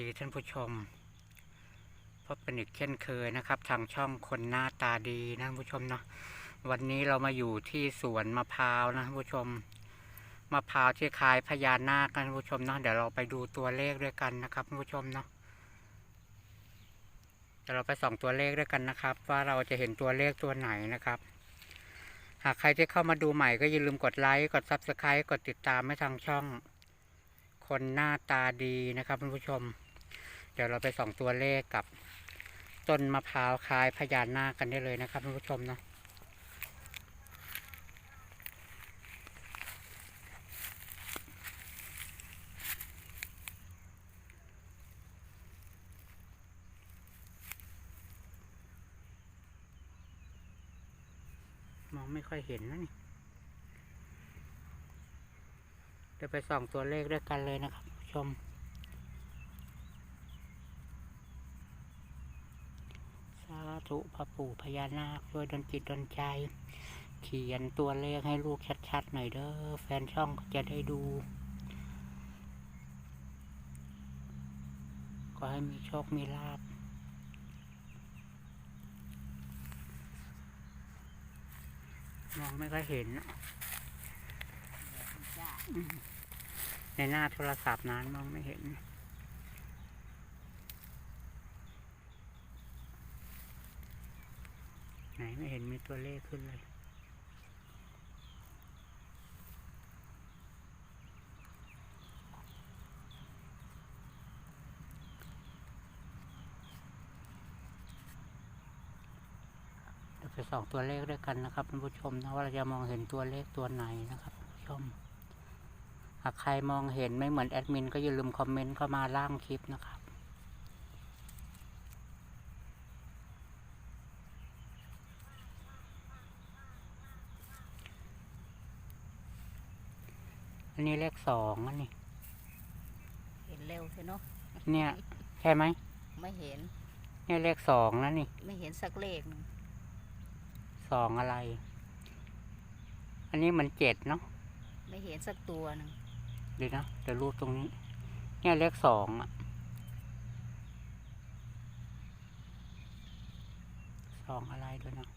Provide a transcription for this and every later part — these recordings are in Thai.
ดีท่านผู้ชม พบเป็นอีกเช่นเคยนะครับ ทางช่องคนหน้าตาดีนะท่านผู้ชมเนาะวันนี้เรามาอยู่ที่สวนมะพร้าวนะท่านผู้ชมมะพร้าวที่คล้ายพญานาคนท่านผู้ชมเนาะเดี๋ยวเราไปดูตัวเลขด้วยกันนะครับท่านผู้ชมเนาะเดี๋ยวเราไปส่องตัวเลขด้วยกันนะครับ ว่าเราจะเห็นตัวเลขตัวไหนนะครับ หากใครที่เข้ามาดูใหม่ก็อย่าลืมกดไลค์กด Subscribe กดติดตามให้ทางช่องคนหน้าตาดีนะครับท่านผู้ชม เดี๋ยวเราไปส่องตัวเลขกับต้นมะพร้าวคล้ายพญานาคกันได้เลยนะครับท่านผู้ชมเนาะมองไม่ค่อยเห็นนะนี่เดี๋ยวไปส่องตัวเลขด้วยกันเลยนะครับผู้ชม สาธุพระปู่พญานาคช่วยดลจิตดลใจ เขียนตัวเลขให้ลูกชัดๆหน่อยเด้อแฟนช่องก็จะได้ดู ก็ให้มีโชคมีลาบมองไม่ค่อยเห็นในหน้าโทรศัพท์นั้นมองไม่เห็น ไม่เห็นมีตัวเลขขึ้นเลยเดี๋ยวไปสองตัวเลขด้วยกันนะครับท่านผู้ชมนะว่าเราจะมองเห็นตัวเลขตัวไหนนะครับผู้ชมหากใครมองเห็นไม่เหมือนแอดมินก็อย่าลืมคอมเมนต์เข้ามาล่างคลิปนะครับ นนี้เลขสองอันนี้ เห็นเร็วใช่เนาะเนี่ย ใช่ไหม ไม่เห็น เนี่ยเลขสองนะนี่ ไม่เห็นสักเลขหนึ่งสองอะไร อันนี้มันเจ็ดเนาะไม่เห็นสักตัวหนึ่งเดี๋ยวนะเดี๋ยวรูปตรงนี้ เนี่ยเลขสองอะสองอะไรด้วยนะ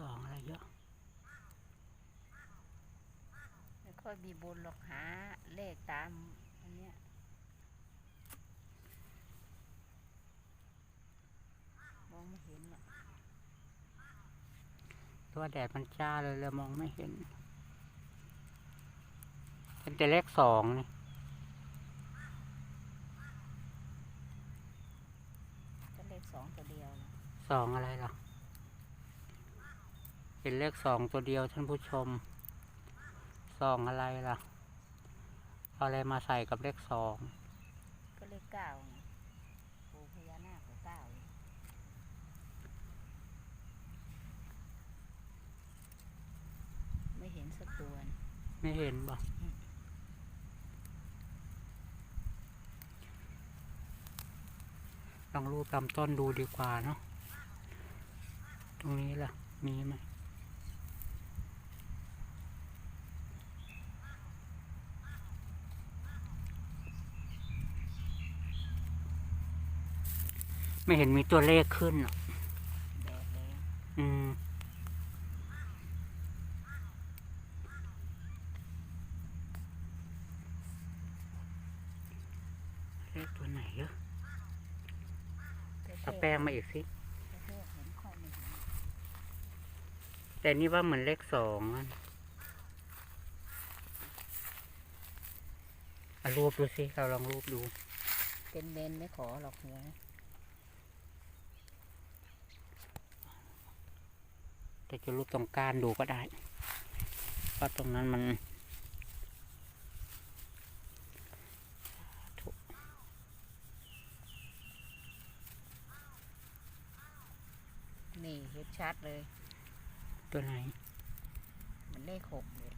สองอะไรเยอะ ไม่ค่ อยมีบุญหรอกหาเลขตามอันเนี้ยมองไม่เห็นหรอกตัวแดดมันจ้าเลยเลยมองไม่เห็น เป็นแต่เลขสองนี่ก็เลขสองตัวเดียวนะสองอะไรล่ะเป็นเลขสองตัวเดียวท่านผู้ชม สองอะไรล่ะ เอาอะไรมาใส่กับเลขสองก็เลขเก้าไงปู่พญานาคก็เก้าไม่เห็นสักตัวนะไม่เห็นบ่ลองรูปลำต้นดูดีกว่าเนาะ ตรงนี้ล่ะ มีไหม ไม่เห็นมีตัวเลขขึ้นอะแดดแรงอืมเลขตัวไหนเยอะเอาแป้งมาอีกสิ แต่เทพเห็นค่อยไม่เห็นแต่นี่ว่าเหมือนเลขสองอะเอารูปดูสิ เราลองรูปดู เป็นเมนไม่ขอหรอกหัวแต่จะรูปตรงก้านดูก็ได้เพราะตรงนั้นมันนี่เห็นชัดเลย ตัวไหน มันเลขหกเลย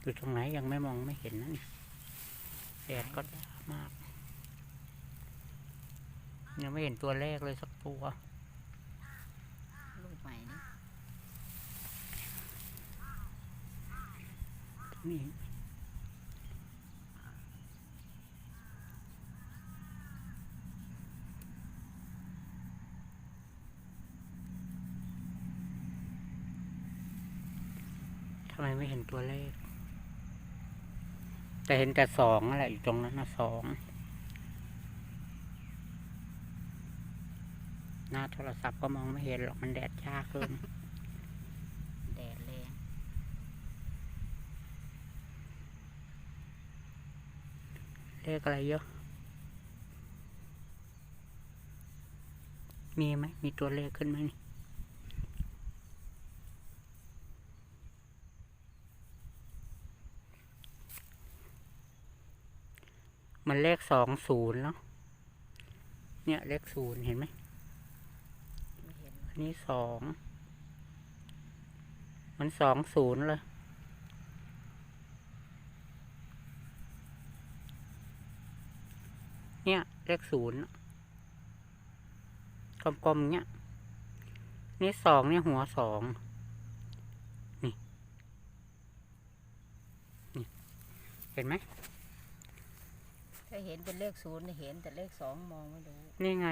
อยู่ตรงไหนยังไม่มองไม่เห็นนะนี่แดดก็จ้ามาก ยังไม่เห็นตัวเลขเลยสักตัวรูปใหม่นี่นี่ทำไมไม่เห็นตัวเลข แต่เห็นแต่สองนั่นแหละอยู่ตรงนั้นนะสอง หน้าโทรศัพท์ก็มองไม่เห็นหรอกมันแดดจ้าเกินแดดแรงเลขอะไรเยอะ มีไหม มีตัวเลขขึ้นไหมนี่มันเลขสองศูนย์เนาะเนี่ยเลขศูนย์เห็นไหมไม่เห็ นอันนี้สอง มันสองศูนย์เลยเนี่ย เลขศูนย์กลมๆเนี้ยนี่สองเนี่ยหัวสองนี่ นี่ เห็นไหมถ้าเห็นเป็นเลขศูนย์เนี่ยเห็นแต่เลขสองมองไม่รู้ นี่ไง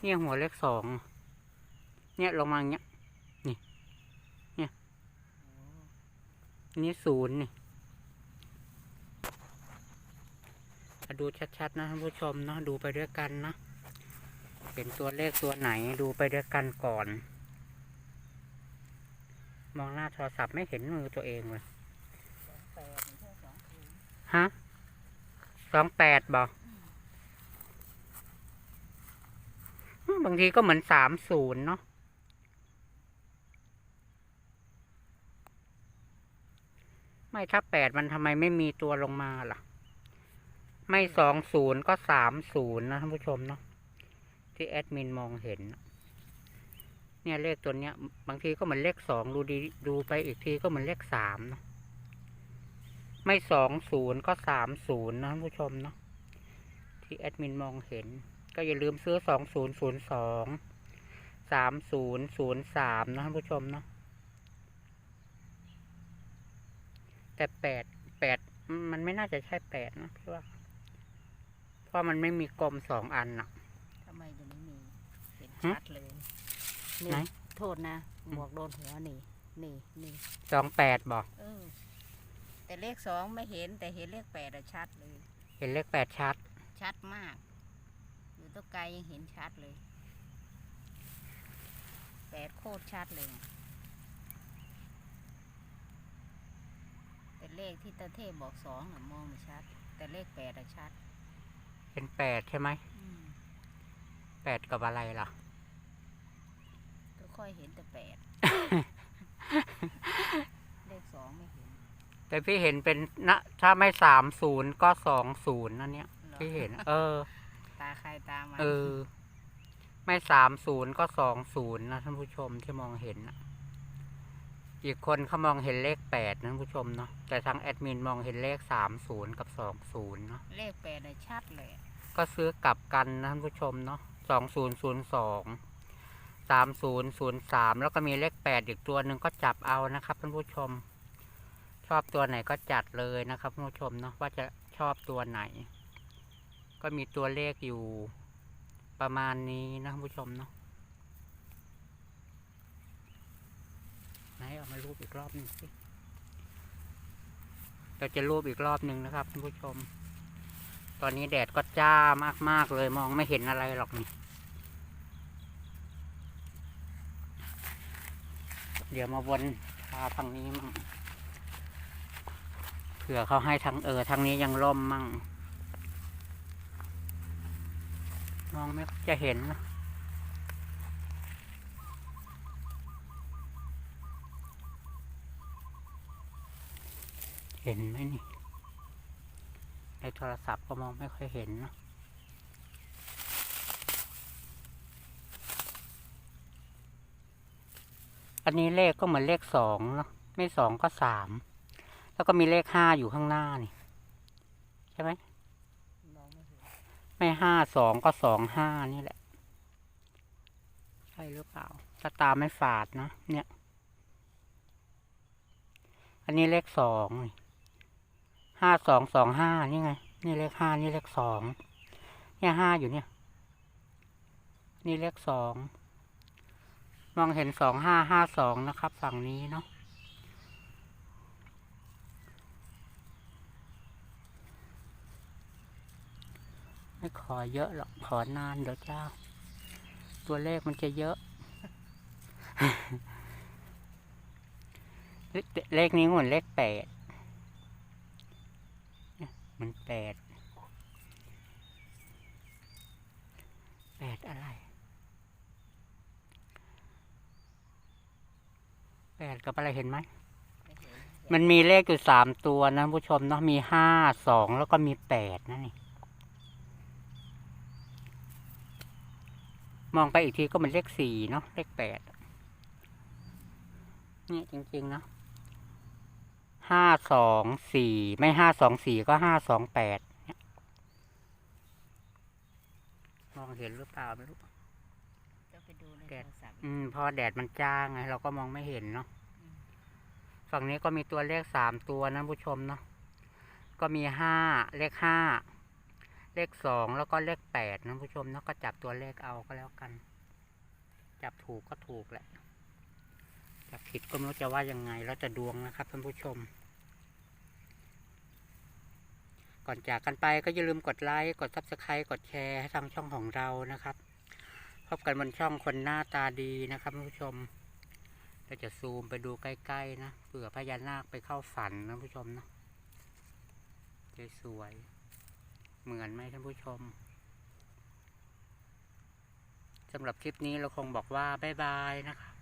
เนี่ยหัวเลขสอง เนี่ยลงมาอย่างเงี้ย นี่ เนี่ยนนี้ศูนย์นี่ดูชัดๆนะท่านผู้ชมเนาะดูไปด้วยกันนะเห็นตัวเลขตัวไหนดูไปด้วยกันก่อน มองหน้าโทรศัพท์ไม่เห็นมือตัวเองเลยฮะสองแปดบอกบางทีก็เหมือนสามศูนย์เนาะ ไม่ถ้าแปดมันทำไมไม่มีตัวลงมาล่ะ ไม่สองศูนย์ก็สามศูนย์นะท่านผู้ชมเนาะที่แอดมินมองเห็น เนี่ยเลขตัวเนี้ย บางทีก็เหมือนเลขสองดูดีดูไปอีกทีก็เหมือนเลขสามเนาะไม่สองศูนย์ก็สามศูนย์นะท่านผู้ชมเนาะที่แอดมินมองเห็น ก็อย่าลืมซื้อสองศูนย์ศูนย์สองสามศูนย์ศูนย์สามนะท่านผู้ชมเนาะ แต่แปดแปดมันไม่น่าจะใช่แปดนะพี่ว่า เพราะมันไม่มีกลมสองอันน่ะทำไมจะไม่มีเห็นหึชัดเลยนี่ไหนโทษนะหมวกโดนหัวนี่ นี่นี่สองแปดบอกเออ แต่เลขสองไม่เห็น แต่เห็นเลขแปดอะชัดเลย เห็นเลขแปดชัด ชัดมากอยู่ตัวไกลยังเห็นชัดเลยแปดโคตรชัดเลยอะแต่ เลขที่ตาเทพบอกสองอะมองไม่ชัด แต่เลขแปดอะชัดเห็นแปดใช่ไหมอืมแปดกับอะไรล่ะ ก็ค่อยเห็นแต่แปด เลขสองไม่เห็นแต่พี่เห็นเป็นนะถ้าไม่สามศูนย์ก็สองศูนย์นั่นเนี่ยหรอพี่เห็น เออ ตาใครตามันเออ ไม่สามศูนย์ก็สองศูนย์นะท่านผู้ชมที่มองเห็นนะ อีกคนเขามองเห็นเลขแปดนะท่านผู้ชมเนาะแต่ทางแอดมินมองเห็นเลขสามศูนย์กับสองศูนย์เนาะเลขแปดอะชัดเลยอะก็ซื้อกลับกันนะท่านผู้ชมเนาะสองศูนย์ศูนย์สองสามศูนย์ศูนย์สามแล้วก็มีเลขแปดอีกตัวหนึ่งก็จับเอานะครับท่านผู้ชม ชอบตัวไหนก็จัดเลยนะครับท่านผู้ชมเนาะว่าจะชอบตัวไหน ก็มีตัวเลขอยู่ประมาณนี้นะท่านผู้ชมเนาะ ไหนเอามารูปอีกรอบหนึ่งสิเราจะรูปอีกรอบหนึ่งนะครับท่านผู้ชม ตอนนี้แดดก็จ้ามากๆเลยมองไม่เห็นอะไรหรอกนี่ เดี๋ยวมาวนพาทางนี้มั่งเผื่อเขาให้ทางเออทางนี้ยังร่มมั่ง มองไม่จะเห็นนะ ห็นไหมนี่ ในโทรศัพท์ก็มองไม่ค่อยเห็นเนอะอันนี้เลขก็เหมือนเลขสองเนาะไม่สองก็สามแล้วก็มีเลขห้าอยู่ข้างหน้านี่ ใช่ไหมมองไม่เห็นไม่ห้าสองก็สองห้านี่แหละ ใช่หรือเปล่าถ้าตาไม่ฝาดนะเนี่ย อันนี้เลขสอง ห้าสองสองห้านี่ไง นี่เลขห้านี่เลขสองเนี่ยห้าอยู่เนี่ย นี่เลขสองมองเห็นสองห้าห้าสองนะครับ ฝั่งนี้เนาะไม่ขอเยอะหรอก ขอนานเดี๋ยวเจ้า ตัวเลขมันจะเยอะ เลขนี้เหมือนเลขแปด มันแปด แปดอะไร แปดกับอะไรเห็นไหมไม่เห็นมันมีเลขอยู่สามตัวนะผู้ชมเนาะ มีห้าสองแล้วก็มีแปดนั่นนี่ มองไปอีกทีก็เป็นเลขสี่เนาะ เลขแปด นี่จริง ๆ เนาะ ห้าสองสี่ไม่ห้าสองสี่ก็ห้าสองแปดเนี่ยมองเห็นหรือเปล่าไม่รู้ก็ไปดูในแกะโทรศัพท์อืมเพอแดดมันจ้าไงเราก็มองไม่เห็นเนาะอืมฝั่งนี้ก็มีตัวเลขสามตัวนะผู้ชมเนาะก็มีห้าเลขห้าเลขสองแล้วก็เลขแปดนะผู้ชมเนาะก็จับตัวเลขเอาก็แล้วกัน จับถูกก็ถูกแหละ จับผิดก็ไม่รู้จะว่ายังไงแล้วจะดวงนะครับท่านผู้ชม ก่อนจากกันไปก็อย่าลืมกดไลค์กดซับสไครต์กดแชร์ให้ทางช่องของเรานะครับ พบกันบนช่องคนหน้าตาดีนะครับท่านผู้ชมเราจะซูมไปดูใกล้ๆนะเผื่อพญานาคไปเข้าฝันนะผู้ชมนะสวยๆเหมือนไหมท่านผู้ชมสำหรับคลิปนี้เราคงบอกว่า บ๊ายบายนะครับ